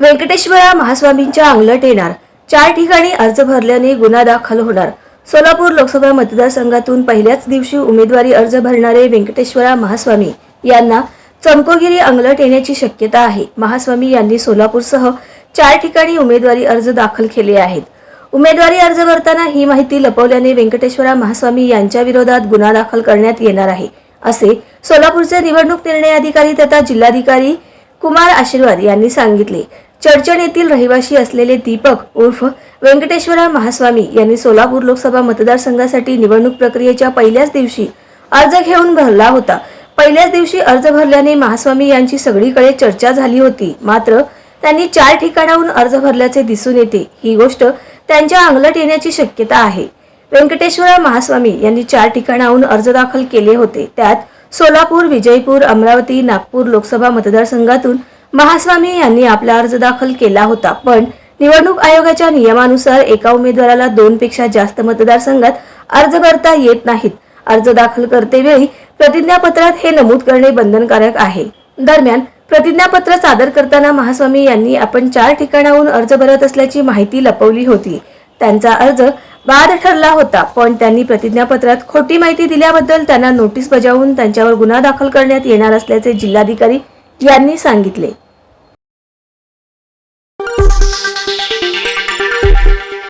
व्यंकटेश्वरा महास्वामींच्या अंगलट येणार. चार ठिकाणी अर्ज भरल्याने गुन्हा दाखल होणार. सोलापूर लोकसभा मतदारसंघातून पहिल्याच दिवशी उमेदवारी अर्ज भरणारे व्यंकटेश्वरा महास्वामी यांना चमकोगिरी अंगलट येण्याची शक्यता आहे. महास्वामी यांनी सोलापूरसह चार ठिकाणी उमेदवारी अर्ज दाखल केले आहेत. उमेदवारी अर्ज भरताना ही माहिती लपवल्याने व्यंकटेश्वरा महास्वामी यांच्या विरोधात गुन्हा दाखल करण्यात येणार आहे. असे सोलापूरचे निवडणूक निर्णय अधिकारी तथा जिल्हाधिकारी कुमार आशीर्वाद यांनी सांगितले. चर्चण येथील रहिवासी असलेले दीपक उर्फ व्यंकटेश्वरा महास्वामी यांनी सोलापूर लोकसभा मतदारसंघासाठी निवडणूक प्रक्रियेच्या पहिल्याच दिवशी अर्ज घेऊन भरला होता. पहिल्याच दिवशी अर्ज भरल्याने महास्वामी यांची सगळीकडे चर्चा झाली होती. मात्र त्यांनी चार ठिकाणाहून अर्ज भरल्याचे दिसून येते. ही गोष्ट त्यांच्या अंगलट येण्याची शक्यता आहे. व्यंकटेश्वरा महास्वामी यांनी चार ठिकाणाहून अर्ज दाखल केले होते. त्यात सोलापूर विजयपूर अमरावती नागपूर लोकसभा मतदारसंघातून महास्वामी यांनी आपला अर्ज दाखल केला होता पण निवडणूक आयोगाच्या नियमानुसार एका उमेदवाराला दोन पेक्षा जास्त मतदारसंघात अर्ज करता येत नाहीत. अर्ज दाखल करतेवेळी प्रतिज्ञापत्रात हे नमूद करणे बंधनकारक आहे. दरम्यान प्रतिज्ञापत्र सादर करताना महास्वामी यांनी आपण चार ठिकाणाहून अर्ज भरत असल्याची माहिती लपवली होती. त्यांचा अर्ज बाद ठरला होता पण त्यांनी प्रतिज्ञापत्रात खोटी माहिती दिल्याबद्दल त्यांना नोटीस बजावून त्यांच्यावर गुन्हा दाखल करण्यात येणार असल्याचे जिल्हाधिकारी यांनी सांगितले.